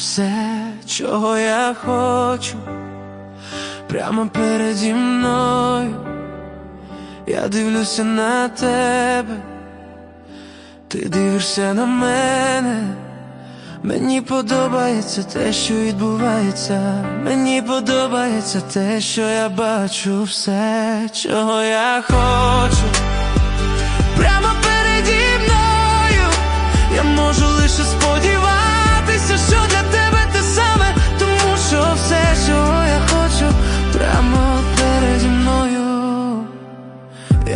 все, чого я хочу, прямо переді мною. Я дивлюся на тебе, ти дивишся на мене. Мені подобається те, що відбувається. Мені подобається те, що я бачу все, чого я хочу.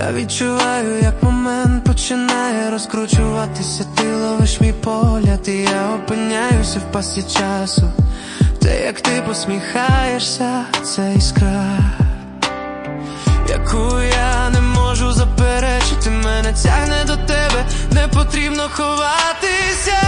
Я відчуваю, як момент починає розкручуватися, ти ловиш мій погляд, і я опиняюся в пасті часу. Те, як ти посміхаєшся, це іскра, яку я не можу заперечити, мене тягне до тебе, не потрібно ховатися.